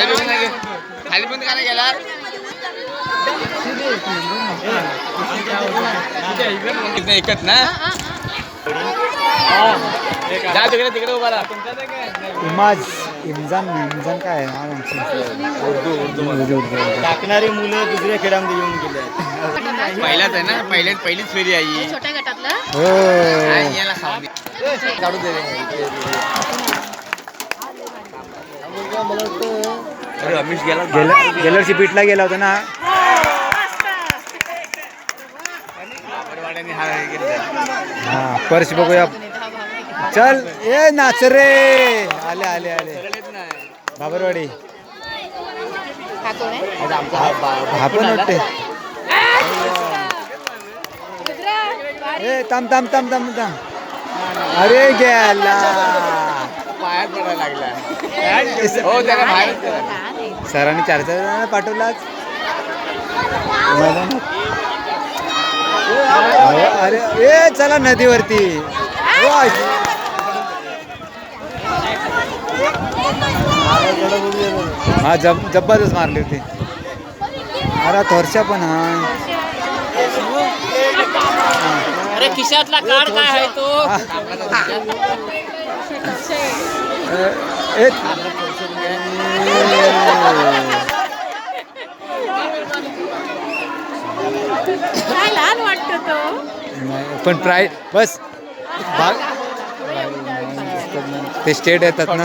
खाली पण नाही खाली पण का नाही गेला एकच ना जा तिकडे तिकडे उभा राहा इमाज इमजान इमजान काय आहे नाव यांचं? उर्दू उर्दू उर्दू टाकणारी मुलं दुसऱ्या खेळामध्ये येऊन गेले. पहिलाच आहे ना पहिल्याच पहिलीच फेरी आहे. छोट्या गटातलं हो दे. काढू दे रे. अरे रमेश गेला. गेल्या वर्षी बीटला गेला होता ना. हा केलं. पर्स बघूया. चल ए नाच रे. आले आले आले. बाबरवाडी. हा कोण आहे आता आमचा हा बा- हा पण वाटते ए थांब थांब थांब थांब थांब. अरे गेला. पायात पडायला लागला. हो त्याला बाहेर सरांनी चार चार जणांना पाठवलाच. अरे अरे ए चला नदीवरती. हा जब जब्बातच मारली होती. अरे थोरशा पण हा. अरे खिशातला कार्ड काय आहे तो? ए, काय लहान वाटतो तो? पण प्राय बस. भाग ते स्टेट येतात ना.